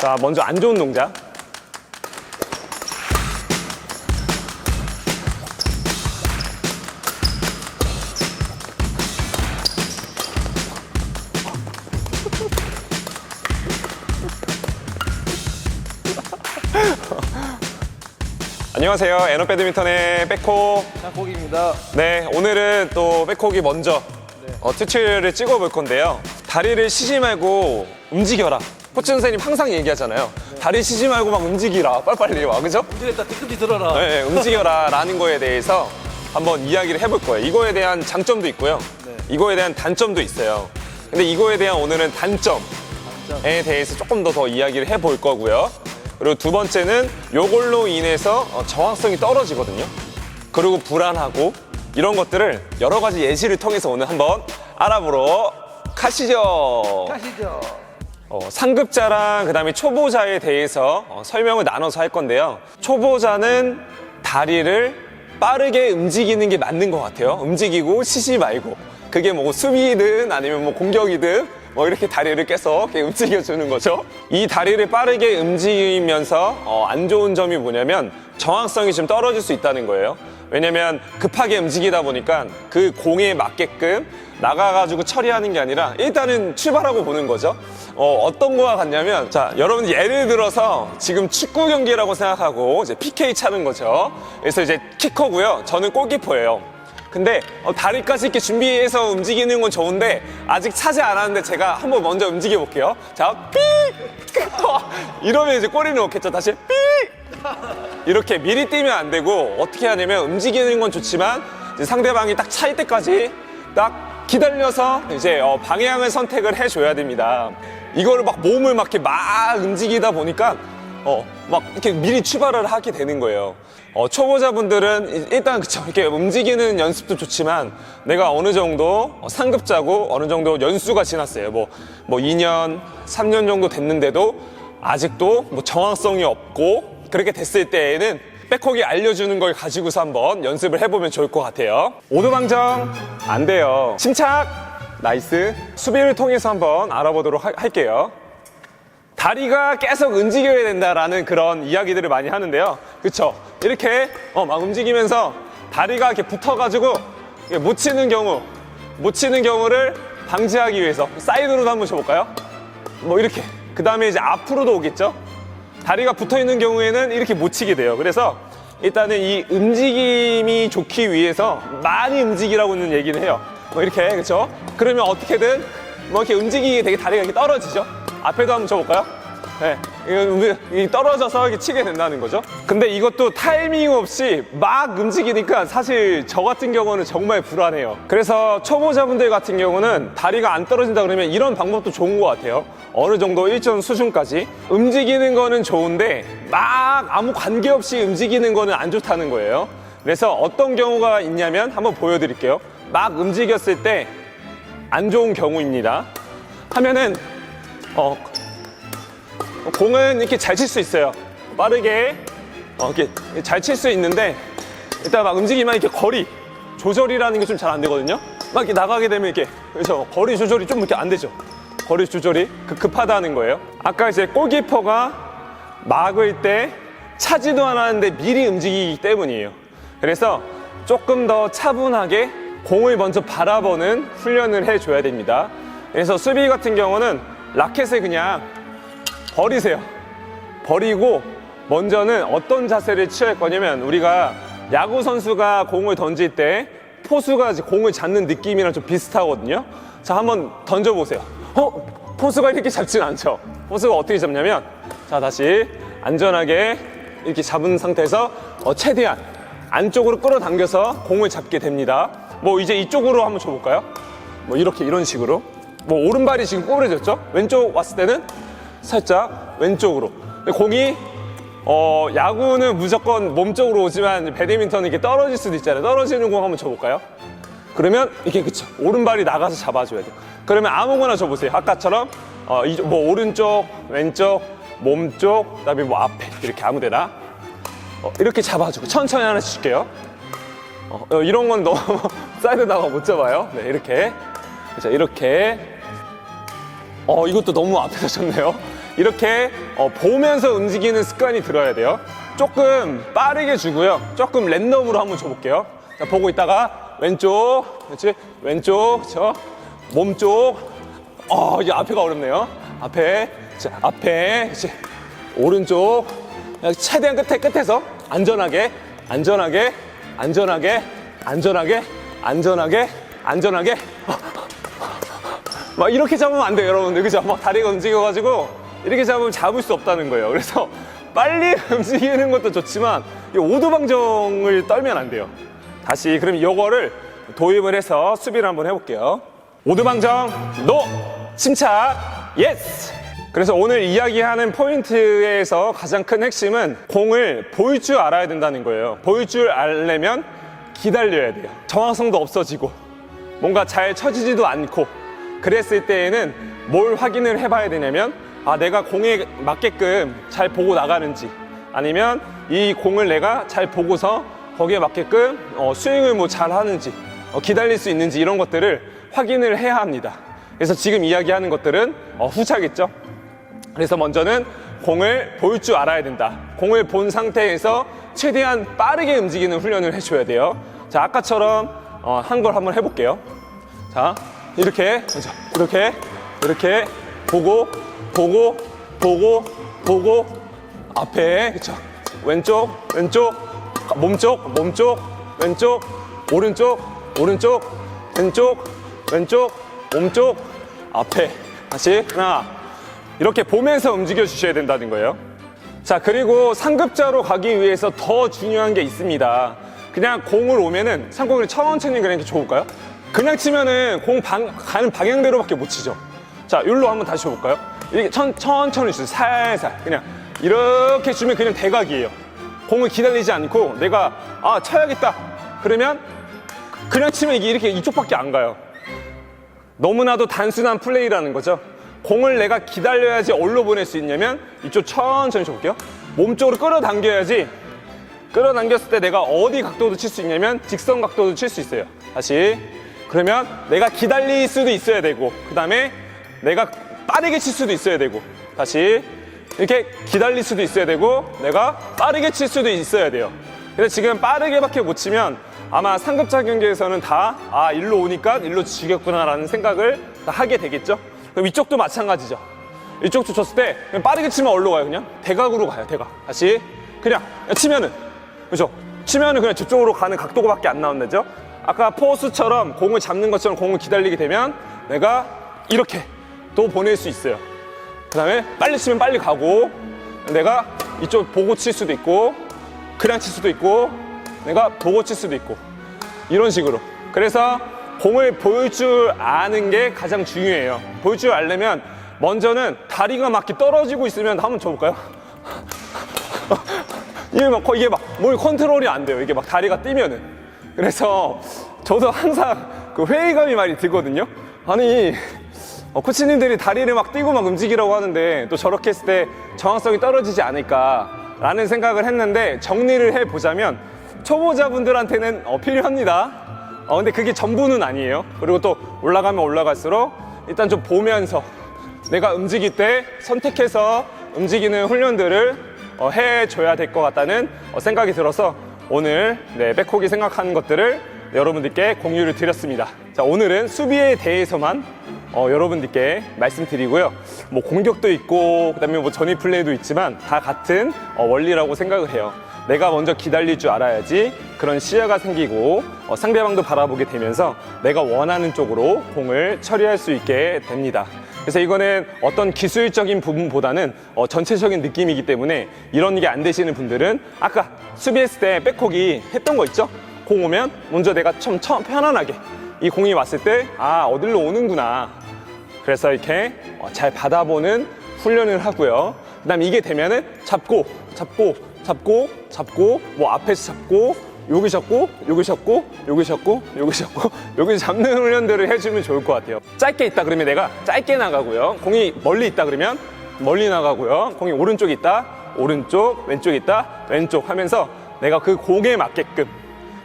자, 먼저 안 좋은 동작. 안녕하세요. 에너 배드민턴의 백호. 장폭입니다. 네, 오늘은 또 백호기 먼저 어, 튜토리얼을 찍어 볼 건데요. 다리를 쉬지 말고 움직여라. 코치 선생님 항상 얘기하잖아요. 다리 쉬지 말고 막 움직이라. 빨리빨리 와, 그죠? 움직였다 뒤꿈치 들어라. 네, 움직여라 라는 거에 대해서 한번 이야기를 해볼 거예요. 이거에 대한 장점도 있고요. 네. 이거에 대한 단점도 있어요. 근데 이거에 대한 오늘은 단점에 단점. 대해서 조금 더 더 이야기를 해볼 거고요. 그리고 두 번째는 요걸로 인해서 어, 정확성이 떨어지거든요. 그리고 불안하고 이런 것들을 여러 가지 예시를 통해서 오늘 한번 알아보러 가시죠. 가시죠. 어, 상급자랑 그다음에 초보자에 대해서 어, 설명을 나눠서 할 건데요. 초보자는 다리를 빠르게 움직이는 게 맞는 것 같아요. 움직이고 쉬지 말고 그게 뭐 수비든 아니면 뭐 공격이든 뭐 이렇게 다리를 계속 이렇게 움직여주는 거죠. 이 다리를 빠르게 움직이면서 어, 안 좋은 점이 뭐냐면 정확성이 좀 떨어질 수 있다는 거예요. 왜냐면 급하게 움직이다 보니까 그 공에 맞게끔 나가가지고 처리하는 게 아니라 일단은 출발하고 보는 거죠. 어, 어떤 거와 같냐면, 자, 여러분 예를 들어서 지금 축구 경기라고 생각하고 이제 PK 차는 거죠. 그래서 이제 키커고요. 저는 골키퍼예요. 근데 어, 다리까지 이렇게 준비해서 움직이는 건 좋은데 아직 차지 않았는데 제가 한번 먼저 움직여 볼게요. 자, 삐! 이러면 이제 꼬리를 넣겠죠. 다시 삐! 이렇게 미리 뛰면 안 되고 어떻게 하냐면 움직이는 건 좋지만 상대방이 딱 차일 때까지 딱 기다려서 이제 어, 방향을 선택을 해줘야 됩니다. 이거를 막 몸을 막 이렇게 막 움직이다 보니까 어, 막 이렇게 미리 출발을 하게 되는 거예요. 어, 초보자분들은 이- 일단 그쵸 이렇게 움직이는 연습도 좋지만 내가 어느 정도 어, 상급자고 어느 정도 연수가 지났어요. 뭐, 뭐 2년, 3년 정도 됐는데도 아직도 뭐 정확성이 없고 그렇게 됐을 때에는 백호기 알려주는 걸 가지고서 한번 연습을 해보면 좋을 것 같아요. 오도방정 안 돼요. 침착 나이스 수비를 통해서 한번 알아보도록 하- 할게요. 다리가 계속 움직여야 된다라는 그런 이야기들을 많이 하는데요. 그쵸? 이렇게 어, 막 움직이면서 다리가 이렇게 붙어가지고 못 치는 경우, 못 치는 경우를 방지하기 위해서 사이드로도 한번 쳐볼까요? 뭐 이렇게. 그 다음에 이제 앞으로도 오겠죠? 다리가 붙어 있는 경우에는 이렇게 못 치게 돼요. 그래서 일단은 이 움직임이 좋기 위해서 많이 움직이라고 는 얘기를 해요. 뭐 이렇게, 그쵸? 그러면 어떻게든 뭐 이렇게 움직이게 되게 다리가 이렇게 떨어지죠? 앞에도 한번 쳐볼까요? 네. 이거 이 떨어져서 이렇게 치게 된다는 거죠. 근데 이것도 타이밍 없이 막 움직이니까 사실 저 같은 경우는 정말 불안해요. 그래서 초보자분들 같은 경우는 다리가 안 떨어진다 그러면 이런 방법도 좋은 것 같아요. 어느 정도 일정 수준까지. 움직이는 거는 좋은데 막 아무 관계 없이 움직이는 거는 안 좋다는 거예요. 그래서 어떤 경우가 있냐면 한번 보여드릴게요. 막 움직였을 때 안 좋은 경우입니다. 하면은 어, 공은 이렇게 잘 칠 수 있어요. 빠르게 어, 이렇게 잘 칠 수 있는데 일단 막 움직이면 이렇게 거리 조절이라는 게 좀 잘 안 되거든요. 막 이렇게 나가게 되면 이렇게 그래서 거리 조절이 좀 이렇게 안 되죠. 거리 조절이 그 급하다는 거예요. 아까 이제 골키퍼가 막을 때 차지도 않았는데 미리 움직이기 때문이에요. 그래서 조금 더 차분하게 공을 먼저 바라보는 훈련을 해줘야 됩니다. 그래서 수비 같은 경우는 라켓을 그냥 버리세요. 버리고 먼저는 어떤 자세를 취할 거냐면 우리가 야구 선수가 공을 던질 때 포수가 공을 잡는 느낌이랑 좀 비슷하거든요. 자, 한번 던져보세요. 어? 포수가 이렇게 잡진 않죠. 포수가 어떻게 잡냐면 자, 다시 안전하게 이렇게 잡은 상태에서 어, 최대한 안쪽으로 끌어당겨서 공을 잡게 됩니다. 뭐 이제 이쪽으로 한번 줘볼까요? 뭐 이렇게 이런 식으로. 뭐 오른발이 지금 꼬부러졌죠? 왼쪽 왔을 때는 살짝 왼쪽으로. 공이 어 야구는 무조건 몸쪽으로 오지만 배드민턴은 이렇게 떨어질 수도 있잖아요. 떨어지는 공 한번 쳐볼까요? 그러면 이렇게 그쵸 오른발이 나가서 잡아줘야 돼요. 그러면 아무거나 줘보세요. 아까처럼 어, 이, 뭐 오른쪽, 왼쪽, 몸쪽, 그다음에 뭐 앞에 이렇게 아무데나 어, 이렇게 잡아주고 천천히 하나씩 줄게요. 어, 어, 이런 건 너무 사이드 나가 못 잡아요. 네, 이렇게. 그죠, 이렇게. 어, 이것도 너무 앞에서 쳤네요. 이렇게 어, 보면서 움직이는 습관이 들어야 돼요. 조금 빠르게 주고요. 조금 랜덤으로 한번 줘볼게요. 자, 보고 있다가 왼쪽, 그렇지? 왼쪽, 저 몸쪽. 어, 이제 앞에가 어렵네요. 앞에, 자, 앞에, 그렇지? 오른쪽. 최대한 끝에 끝에서 안전하게, 안전하게, 안전하게, 안전하게, 안전하게, 안전하게. 막 이렇게 잡으면 안 돼요, 여러분들. 그죠? 막 다리가 움직여가지고 이렇게 잡으면 잡을 수 없다는 거예요. 그래서 빨리 움직이는 것도 좋지만 이 오도방정을 떨면 안 돼요. 다시 그럼 이거를 도입을 해서 수비를 한번 해볼게요. 오도방정, 노! 침착, 예스! 그래서 오늘 이야기하는 포인트에서 가장 큰 핵심은 공을 보일 줄 알아야 된다는 거예요. 보일 줄 알려면 기다려야 돼요. 정확성도 없어지고 뭔가 잘 쳐지지도 않고 그랬을 때에는 뭘 확인을 해봐야 되냐면 아 내가 공에 맞게끔 잘 보고 나가는지 아니면 이 공을 내가 잘 보고서 거기에 맞게끔 어, 스윙을 뭐 잘 하는지 어, 기다릴 수 있는지 이런 것들을 확인을 해야 합니다. 그래서 지금 이야기하는 것들은 어, 후차겠죠. 그래서 먼저는 공을 볼 줄 알아야 된다. 공을 본 상태에서 최대한 빠르게 움직이는 훈련을 해줘야 돼요. 자, 아까처럼 어, 한 걸 한번 해볼게요. 자, 이렇게? 이렇게, 이렇게 보고, 보고, 보고, 보고, 앞에, 그쵸? 왼쪽, 왼쪽, 몸쪽, 몸쪽, 왼쪽, 오른쪽, 오른쪽, 왼쪽, 왼쪽, 몸쪽, 앞에. 다시, 하나. 이렇게 보면서 움직여 주셔야 된다는 거예요. 자, 그리고 상급자로 가기 위해서 더 중요한 게 있습니다. 그냥 공을 오면은 상공을 천천히 그냥 이렇게 줘볼까요? 그냥 치면은 공 방, 가는 방향대로밖에 못 치죠. 자, 여기로 한번 다시 줘볼까요? 이렇게 천, 천천히 주세요. 살살. 그냥 이렇게 주면 그냥 대각이에요. 공을 기다리지 않고 내가 아, 쳐야겠다. 그러면 그냥 치면 이게 이렇게 이쪽밖에 안 가요. 너무나도 단순한 플레이라는 거죠. 공을 내가 기다려야지 어디로 보낼 수 있냐면 이쪽 천천히 줘볼게요. 몸쪽으로 끌어당겨야지 끌어당겼을 때 내가 어디 각도도 칠 수 있냐면 직선 각도도 칠 수 있어요. 다시. 그러면 내가 기다릴 수도 있어야 되고 그 다음에 내가 빠르게 칠 수도 있어야 되고 다시 이렇게 기다릴 수도 있어야 되고 내가 빠르게 칠 수도 있어야 돼요. 근데 지금 빠르게밖에 못 치면 아마 상급자 경기에서는 다 아 일로 오니까 일로 지겠구나 라는 생각을 다 하게 되겠죠. 그럼 이쪽도 마찬가지죠. 이쪽도 쳤을 때 그냥 빠르게 치면 어디로 가요? 그냥 대각으로 가요. 대각. 다시 그냥 치면은 그죠? 치면은 그냥 저쪽으로 가는 각도밖에 안 나온다죠. 아까 포스처럼 공을 잡는 것처럼 공을 기다리게 되면 내가 이렇게 또 보낼 수 있어요. 그 다음에 빨리 치면 빨리 가고 내가 이쪽 보고 칠 수도 있고 그냥 칠 수도 있고 내가 보고 칠 수도 있고 이런 식으로 그래서 공을 보일 줄 아는 게 가장 중요해요 보일 줄 알려면 먼저는 다리가 막 떨어지고 있으면 한번 줘볼까요? 이게 막 이게 막 몸이 컨트롤이 안 돼요 이게 막 다리가 뛰면은 그래서 저도 항상 그 회의감이 많이 들거든요 아니 어, 코치님들이 다리를 막 뛰고 막 움직이라고 하는데 또 저렇게 했을 때 정확성이 떨어지지 않을까라는 생각을 했는데 정리를 해 보자면 초보자분들한테는 어, 필요합니다. 어, 근데 그게 전부는 아니에요. 그리고 또 올라가면 올라갈수록 일단 좀 보면서 내가 움직일 때 선택해서 움직이는 훈련들을 어, 해줘야 될 것 같다는 어, 생각이 들어서 오늘 네, 백호기 생각하는 것들을 여러분들께 공유를 드렸습니다. 자, 오늘은 수비에 대해서만 어, 여러분들께 말씀드리고요. 뭐 공격도 있고 그다음에 뭐 전위 플레이도 있지만 다 같은 어, 원리라고 생각을 해요. 내가 먼저 기다릴 줄 알아야지 그런 시야가 생기고 어, 상대방도 바라보게 되면서 내가 원하는 쪽으로 공을 처리할 수 있게 됩니다. 그래서 이거는 어떤 기술적인 부분보다는 어, 전체적인 느낌이기 때문에 이런 게 안 되시는 분들은 아까 수비했을 때 백콕이 했던 거 있죠? 공 오면 먼저 내가 좀 처- 편안하게 이 공이 왔을 때 아 어디로 오는구나 그래서 이렇게 어, 잘 받아보는 훈련을 하고요. 그다음 이게 되면은 잡고 잡고 잡고 잡고 뭐 앞에서 잡고 여기 잡고 여기 잡고 여기 잡고 여기 잡고 여기 잡는 훈련들을 해주면 좋을 것 같아요. 짧게 있다 그러면 내가 짧게 나가고요. 공이 멀리 있다 그러면 멀리 나가고요. 공이 오른쪽 있다 오른쪽 왼쪽 있다 왼쪽 하면서 내가 그 공에 맞게끔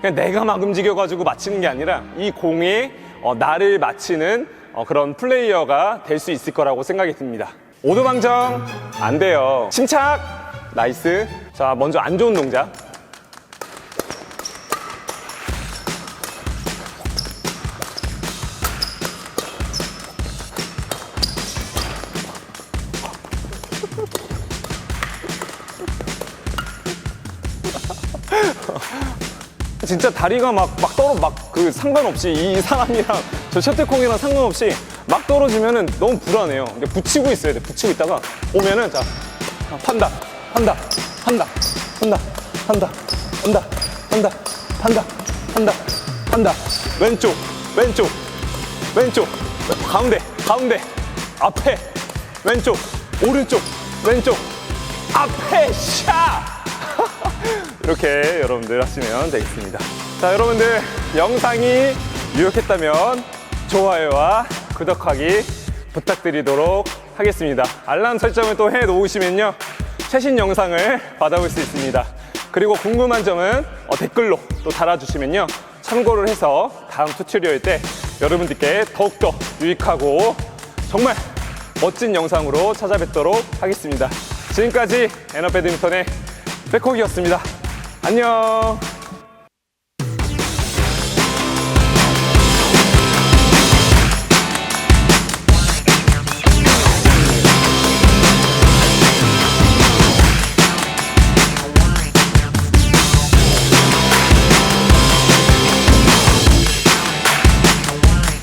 그냥 내가 막 움직여가지고 맞히는 게 아니라 이 공에 어, 나를 맞히는 어, 그런 플레이어가 될 수 있을 거라고 생각이 듭니다. 오도방정 안 돼요. 침착. 나이스. 자, 먼저 안 좋은 동작. 진짜 다리가 막, 막 떨어, 막 그 상관없이 이 사람이랑 저 셔틀콕이랑 상관없이 막 떨어지면은 너무 불안해요. 이게 붙이고 있어야 돼. 붙이고 있다가 오면은 자, 자, 판다, 판다, 판다, 판다, 판다, 판다, 판다, 판다, 판다, 판다. 왼쪽, 왼쪽, 왼쪽, 가운데, 가운데, 앞에, 왼쪽, 오른쪽, 왼쪽, 앞에 샷! 이렇게 여러분들 하시면 되겠습니다. 자, 여러분들 영상이 유익했다면 좋아요와 구독하기 부탁드리도록 하겠습니다. 알람 설정을 또 해 놓으시면요. 최신 영상을 받아볼 수 있습니다. 그리고 궁금한 점은 어, 댓글로 또 달아주시면요. 참고를 해서 다음 튜토리얼 때 여러분들께 더욱더 유익하고 정말 멋진 영상으로 찾아뵙도록 하겠습니다. 지금까지 에너 배드민턴의 백호기였습니다. 안녕.